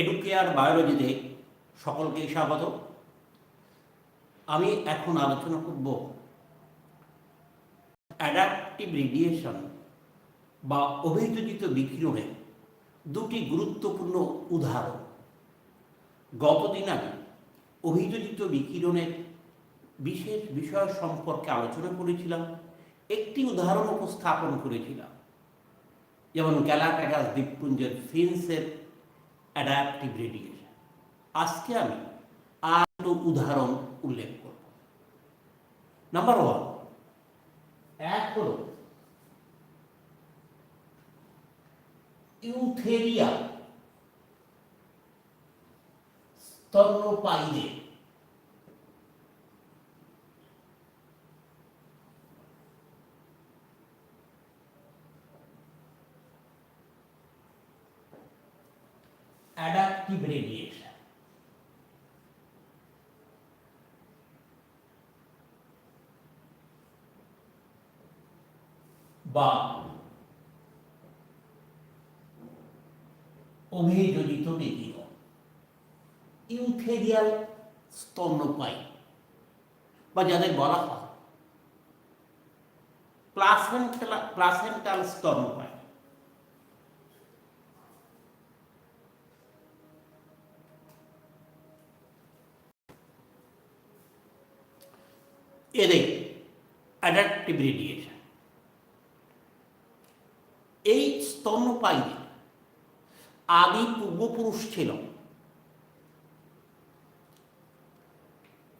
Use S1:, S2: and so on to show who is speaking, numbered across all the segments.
S1: Educare বায়োলজিতে সকলকে স্বাগত। আমি এখন আলোচনা করব অ্যাডাপটিভ রেডিয়েশন বা অভিযোজিত বিকিরণের দুটি গুরুত্বপূর্ণ উদাহরণ। গতদিন আগে অভিযোজিত বিকিরণের বিশেষ বিষয় সম্পর্কে আলোচনা করেছিলাম, একটি উদাহরণ উপস্থাপন করেছিলাম। যেমন গ্যালাপ্যাগাস দ্বীপপুঞ্জের ফিন্সের অ্যাডাপটিভ রেডিয়েশন আজকে আমি আর উদাহরণ উল্লেখ করব। নাম্বার ওয়ান এক হল ইউথেরিয়া স্তন্যপায়ীদের অ্যাডাপটিভ রেডিয়েশন বা অভিযোজিত বিকিরণ ইউথেরিয়াল স্তন্যপায়ী বা যাদের বলা হয়। প্লাসেন্টাল প্লাসেন্টাল স্তন্যপায়ী এদের অ্যাডাপটিভ রেডিয়েশন এই স্তন্যপায়ীদের আদি পূর্বপুরুষ ছিল।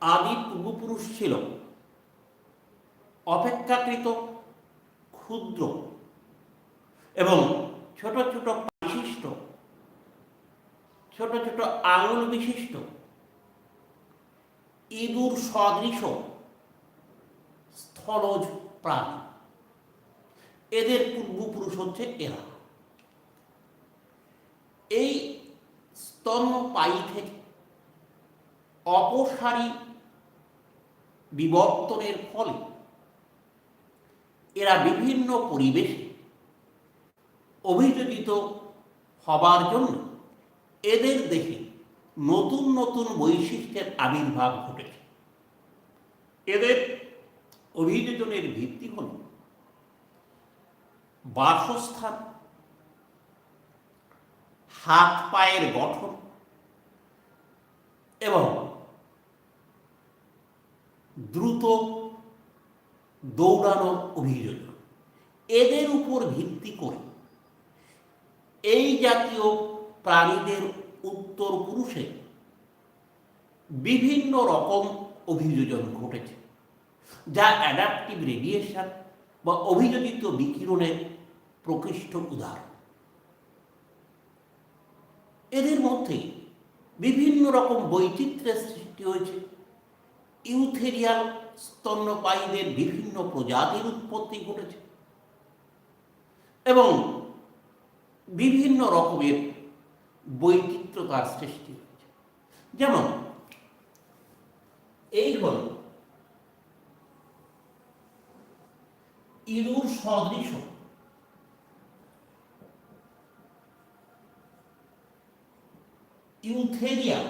S1: আদি পূর্বপুরুষ ছিল। অপেক্ষাকৃত ক্ষুদ্র এবং ছোট ছোট বিশিষ্ট ছোট ছোট আঙুল বিশিষ্ট, ইঁদুর সদৃশ, স্থলজ প্রাণী। এদের পূর্বপুরুষ হচ্ছে এরা। এই স্তন্যপায়ী থেকে অপসারী বিবর্তনের ফলে এরা বিভিন্ন পরিবেশে অভিযোজিত হবার জন্য এদের দেখে নতুন নতুন বৈশিষ্ট্যের আবির্ভাব ঘটেছে। এদের অভিযোজনের ভিত্তি হল বাসস্থান হাত পায়ের গঠন এবং দ্রুত দৌড়ানোর অভিযোজন। এদের উপর ভিত্তি করে এই জাতীয় প্রাণীদের উত্তর পুরুষে বিভিন্ন রকম অভিযোজন ঘটেছে, যা অ্যাডাপটিভ রেডিয়েশন বা অভিযোজিত বিকিরণের প্রকৃষ্ট উদাহরণ। এদের মধ্যে বিভিন্ন রকম বৈচিত্র্যের সৃষ্টি হয়েছে। ইউথেরিয়াল স্তন্যপায়ীদের বিভিন্ন প্রজাতির উৎপত্তি ঘটেছে এবং বিভিন্ন রকমের বৈচিত্র্যতার সৃষ্টি হয়েছে। যেমন, এই হল ইঁদুর সদৃশ ইউথেরিয়া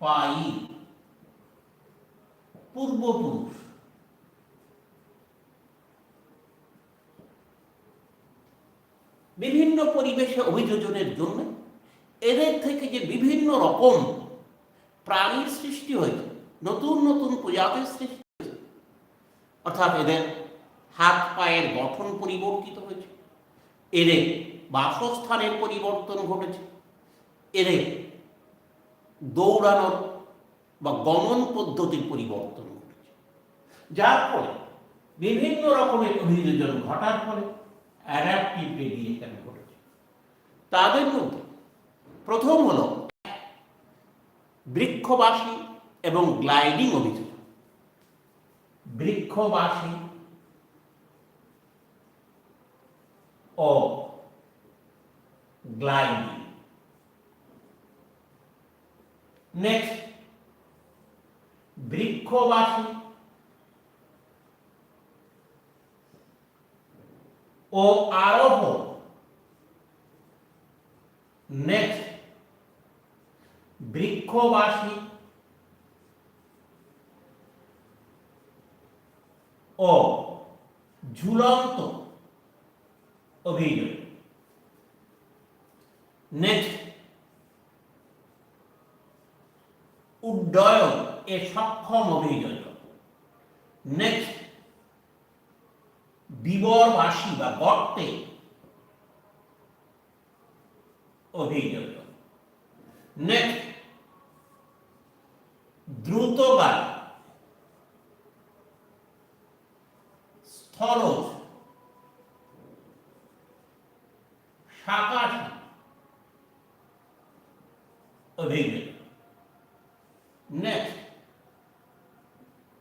S1: পায়ী পূর্বপুরুষ. বিভিন্ন পরিবেশে অভিযোজনের জন্য এদের থেকে যে বিভিন্ন রকম প্রাণীর সৃষ্টি হয়েছে, নতুন নতুন প্রজাতির সৃষ্টি হয়েছে, অর্থাৎ এদের হাত পায়ের গঠন পরিবর্তিত হয়েছে। এদের বাসস্থানের পরিবর্তন ঘটেছে। এদের দৌড়ানোর বা গমন পদ্ধতির পরিবর্তন ঘটেছে। যার ফলে বিভিন্ন রকমের অভিযোজন ঘটার ফলে রেডিয়েশন ঘটেছে? তাদের মধ্যে প্রথম হল বৃক্ষবাসী এবং গ্লাইডিং অভিযোজন। বৃক্ষবাসী ও গ্লাইডিং নেক্সট বৃক্ষবাসী ও আরোহ। নেক্সট বৃক্ষবাসী ও ঝুলন্ত। অভিযোগ। নেক্সট। উড্ডয়ন এ সক্ষম অভিযোজন নেক্সট। বিবরবাসী বা গর্তে অভিযোজন নেক্সট। দ্রুতগামী। স্থলজ। শাকাশি অভিযোজন নেক্সট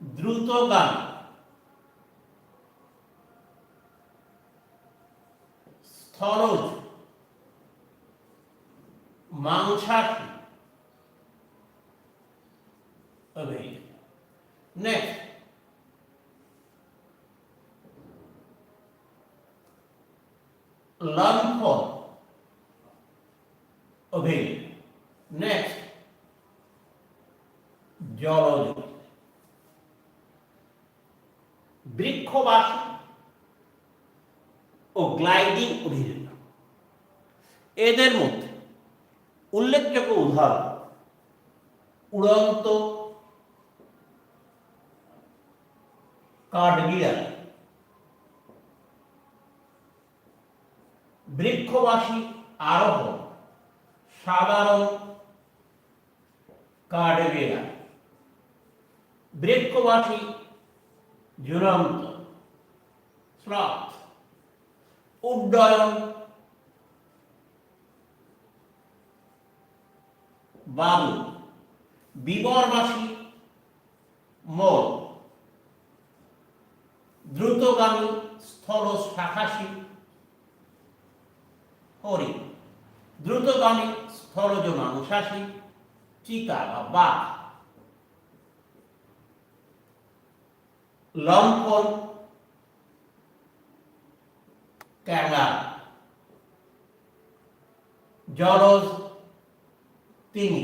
S1: দ্রুতগামী স্থলজ মাংসাশী অভিযোজন নেক্সট লম্ফন অভিযোজন নেক্সট জলজ বৃক্ষবাসী ও গ্লাইডিং অভিযোজন এদের মধ্যে উল্লেখযোগ্য উদাহরণ, উড়ন্ত কাঠবিড়াল বৃক্ষবাসী আরোহণ, সাধারণ কাঠবিড়াল বৃক্ষবাসী ঝুলন্ত স্লথ উড্ডয়ন বালু বিবরবাসী মোল দ্রুতগামী স্থল শাখাসী হরিণ দ্রুতগামী স্থলজ মাংসাশী চিতা বা বাঘ। লম্পন ক্যাঙ্গা জলজ তিনি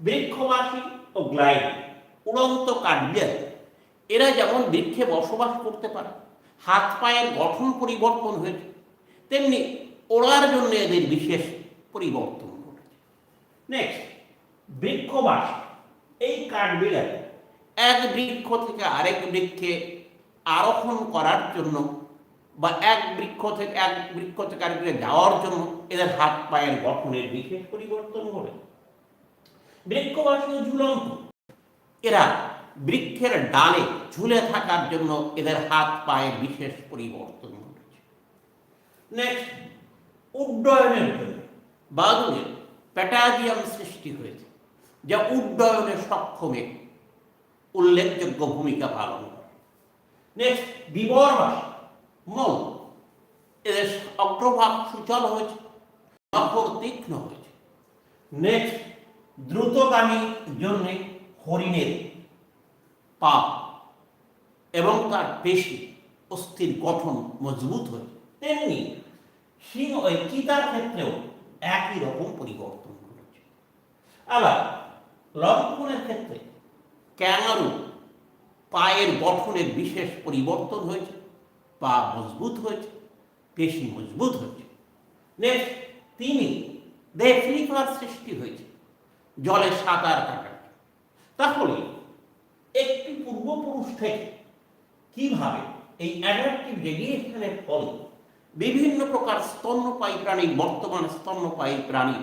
S1: বৃক্ষবাসী ও গ্লাইড, উড়ন্ত কাঠবিড়াল এরা যেমন বৃক্ষে বসবাস করতে পারে হাত পায়ের গঠন পরিবর্তন হয়েছে, তেমনি ওড়ার জন্য এদের বিশেষ পরিবর্তন ঘটেছে নেক্সট বৃক্ষবাস এই কাঠবিড়াল এক বৃক্ষ থেকে আরেক বৃক্ষে আরোহণ করার জন্য বা এক বৃক্ষ থেকে এক বৃক্ষ থেকে আরেক যাওয়ার জন্য এদের হাত পায়ের গঠনের বিশেষ পরিবর্তন ঘটে। বৃক্ষবাসী ঝুলন্ত। এরা বৃক্ষের ডালে ঝুলে থাকার জন্য এদের হাত পায়ের বিশেষ পরিবর্তন ঘটেছে। নেক্সট উড্ডয়নের জন্য। বাদুড়ের প্যাটাজিয়াম সৃষ্টি হয়েছে, যা উড্ডয়নে সক্ষমে উল্লেখযোগ্য ভূমিকা পালন করে। নেক্সট বিবরবাস মৌ এদের অগ্রভাগ সুচল হয়েছে নখর তীক্ষ্ণ হয়েছে। নেক্সট দ্রুতগামী জন্য হরিণের পা এবং তার পেশি অস্থির গঠন মজবুত হয়েছে। তেমনি সিংহ চিতার ক্ষেত্রেও একই রকম পরিবর্তন ঘটেছে। আবার লম্ফনের ক্ষেত্রে ক্যাঙারু পায়ের গঠনের বিশেষ পরিবর্তন হয়েছে, পা মজবুত হয়েছে, পেশি মজবুত হয়েছে। নেক্সট তিনি দেহে সৃষ্টি হয়েছে, জলে সাঁতার কাটার তাহলে একটি পূর্বপুরুষ থেকে কীভাবে এই অ্যাডাপটিভ রেডিয়েশনের ফলে বিভিন্ন প্রকার স্তন্যপায়ী প্রাণী, বর্তমান স্তন্যপায়ী প্রাণী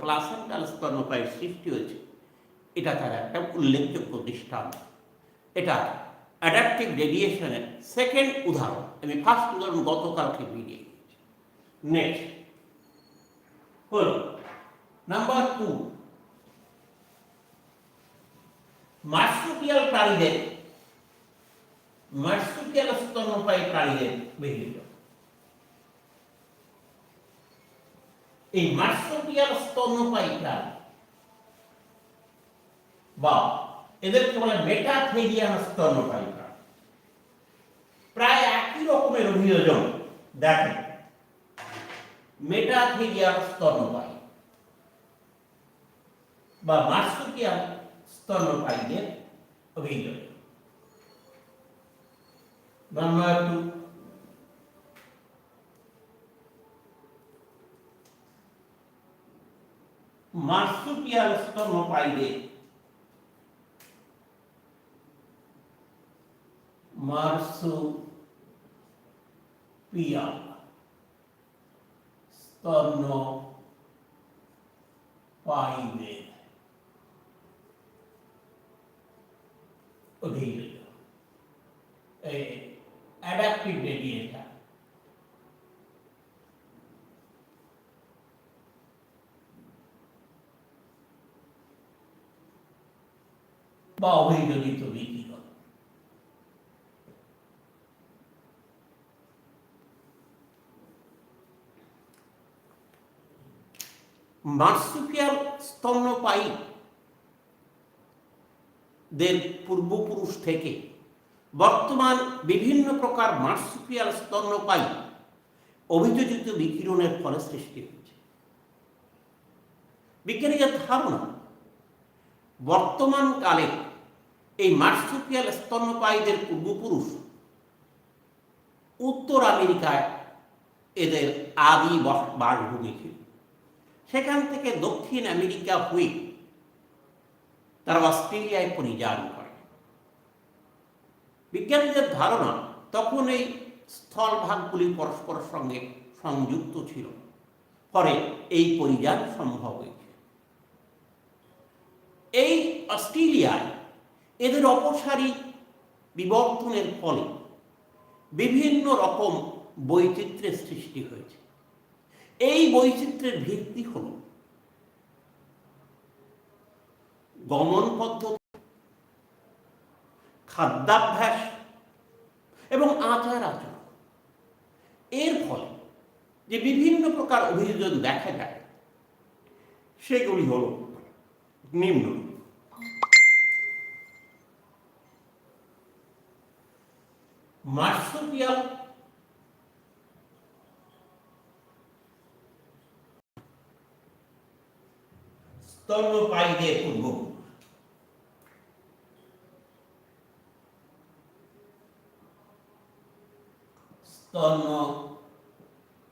S1: প্লাসেন্টাল স্তন্যপায়ীর সৃষ্টি হয়েছে। এটা তার একটা উল্লেখযোগ্য দৃষ্টান্ত। এটা অ্যাডাপটিভ রেডিয়েশনের সেকেন্ড উদাহরণ। আমি ফার্স্ট উদাহরণ গতকালকে গেছি নেক্সট হল নাম্বার টু মার্সুপিয়াল প্রাণীদের মার্সুপিয়াল স্তন্যপায়ী প্রাণীদের বিভিন্ন এই মার্সুপিয়াল স্তন্যপায়ী বা এদেরকে বলে মেটাথেরিয়ান স্তন্যপায়ী প্রায় একই রকমের অভিযোজন, দেখেন। মেটাথেরিয়ার স্তন্যপায়ী। বা মার্সুকিয়াল স্তন্যপায়ীদের অভিযোজন। বাংলা একটু মার্সুপিয়াল স্তন্যপায়ীদের মার্সুপিয়াল স্তন্যপায়ীদের এই অ্যাডাপটিভ রেডিয়েটার বা অভিযোজিত বিকিরণ স্তন্যপায়ী দের পূর্বপুরুষ থেকে বর্তমান বিভিন্ন প্রকার মার্সুপিয়াল স্তন্যপায়ী অভিযোজিত বিকিরণের ফলে সৃষ্টি হয়েছে। বিজ্ঞানীদের ধারণা, বর্তমান কালে এই মার্সুপিয়াল স্তন্যপায়ীদের পূর্বপুরুষ উত্তর আমেরিকায় এদের আদি বাসভূমি ছিল সেখান থেকে দক্ষিণ আমেরিকা হয়ে তারা অস্ট্রেলিয়ায় পরিযান করে। বিজ্ঞানীদের ধারণা তখন এই স্থলভাগগুলি পরস্পরের সঙ্গে সংযুক্ত ছিল। ফলে এই পরিযান সম্ভব হয়েছে। এই অস্ট্রেলিয়ায় এদের অপসারী বিবর্তনের ফলে বিভিন্ন রকম বৈচিত্র্যের সৃষ্টি হয়েছে। এই বৈচিত্র্যের ভিত্তি হল গমন পদ্ধতি, খাদ্যাভ্যাস এবং আচার আচরণ এর ফলে যে বিভিন্ন প্রকার অভিযোজন দেখা যায়, সেগুলি হল নিম্ন মার্সুপিয়াল স্তন্যপায়ীদের পূর্বপুরুষ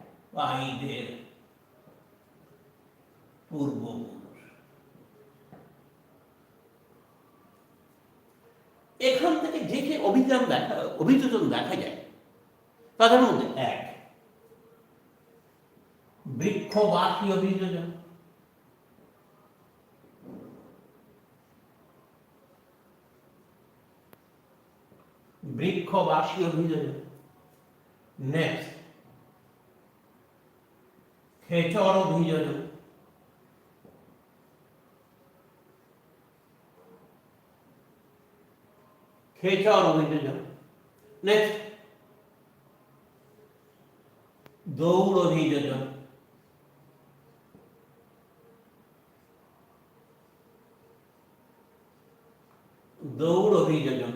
S1: স্তন্যপায়ীদের পূর্বপুরুষ এখান থেকে যে যে অভিযান দেখা, অভিযোজন দেখা যায়। তাদের মধ্যে এক। বৃক্ষবাসী অভিযোজন। বৃক্ষবাসী অভিযোজন। নেক্সট। খেচর অভিযোজন। খেচর অভিযোজন নেক্সট দৌড় অভিযোজন দৌড় অভিযোজন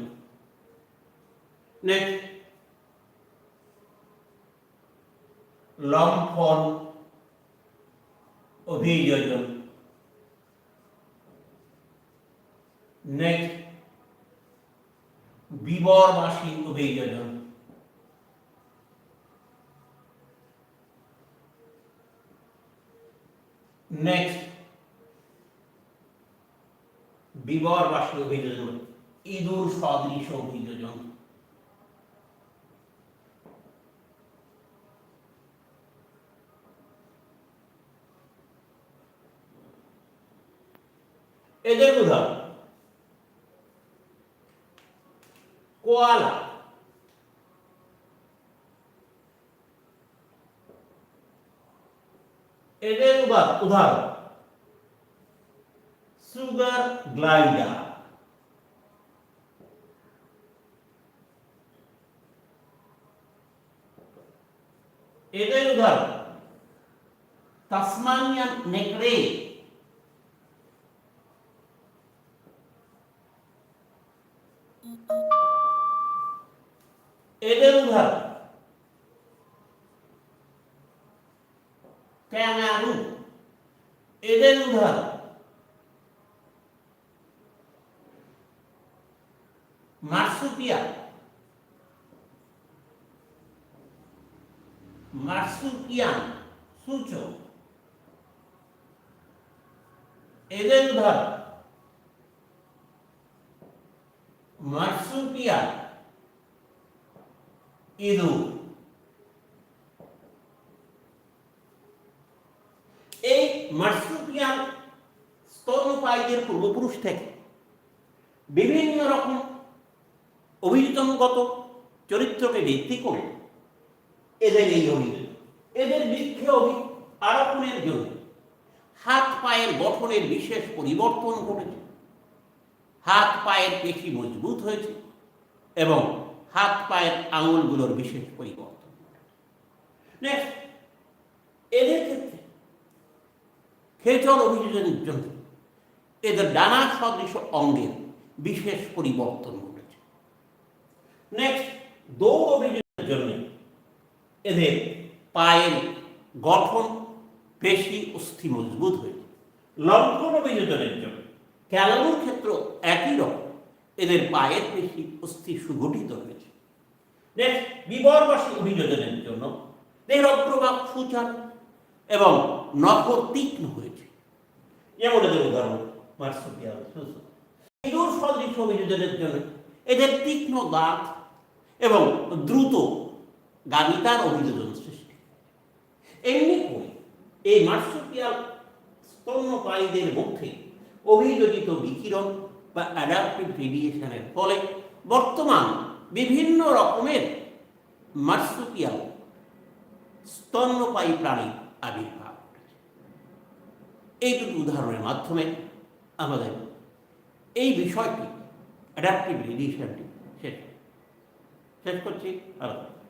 S1: নেক্সট লম্ফন অভিযোজন নেক্সট নেক্সট বিবরবাসী অভিযোজন ইঁদুর সদৃশ অভিযোজন এদের উদাহরণ। কোয়ালা। এদের উদাহরণ। সুগার গ্লাইডার এদের উদাহরণ। তাসমানিয়ান নেকড়ে। এদের উদাহরণ ক্যাঙ্গারু এদের উদাহরণ মার্সুপিয়াল মার্সুপিয়ান সূচক এদের উদাহরণ ইঁদুর এই মার্সুপিয়াল স্তন্যপায়ীদের পূর্বপুরুষ থেকে বিভিন্ন রকম অভিযোজনগত চরিত্রকে ভিত্তি করে এদের এই অভিযোজন এদের বৃক্ষে অভি আরোপণের জন্য হাত পায়ের গঠনের বিশেষ পরিবর্তন ঘটেছে হাত পায়ের পেশি মজবুত হয়েছে এবং হাত পায়ের আঙুলগুলোর বিশেষ পরিবর্তন। নেক্সট এদের ক্ষেত্রে খেচর অভিযোজনের জন্য এদের ডানা সদৃশ অঙ্গের বিশেষ পরিবর্তন ঘটেছে। নেক্সট দৌড় অভিযোজনের জন্য এদের পায়ের গঠন পেশি অস্থি মজবুত হয়েছে। লঙ্ঘন অভিযোজনের জন্য ক্যালামুর ক্ষেত্র একই রকম, এদের পায়ের পেশি অস্থি সুগঠিত হয়েছে। নেক্সট বিবরবাসী অভিযোজনের জন্য দেহের অগ্রভাগ সুচার এবং নখর তীক্ষ্ণ হয়েছে। যেমন এদের উদাহরণ মার্সুপিয়াল ইঁদুর সদৃশ অভিযোজনের জন্য এদের তীক্ষ্ণ দাঁত এবং দ্রুত গামিতার অভিযোজন সৃষ্টি। এমনি করে এই মার্সুপিয়াল স্তন্যপায়ীদের মধ্যে অভিযোজিত বিকিরণ বা অ্যাডাপ্টিভ রেডিয়েশনের ফলে বর্তমান বিভিন্ন রকমের মার্সুপিয়াল স্তন্যপায়ী প্রাণী আবির্ভাব এই দুটি উদাহরণের মাধ্যমে আমাদের এই বিষয়টি অ্যাডাপ্টিভ রেডিয়েশনটি শেষ। শেষ করছি আলোচনা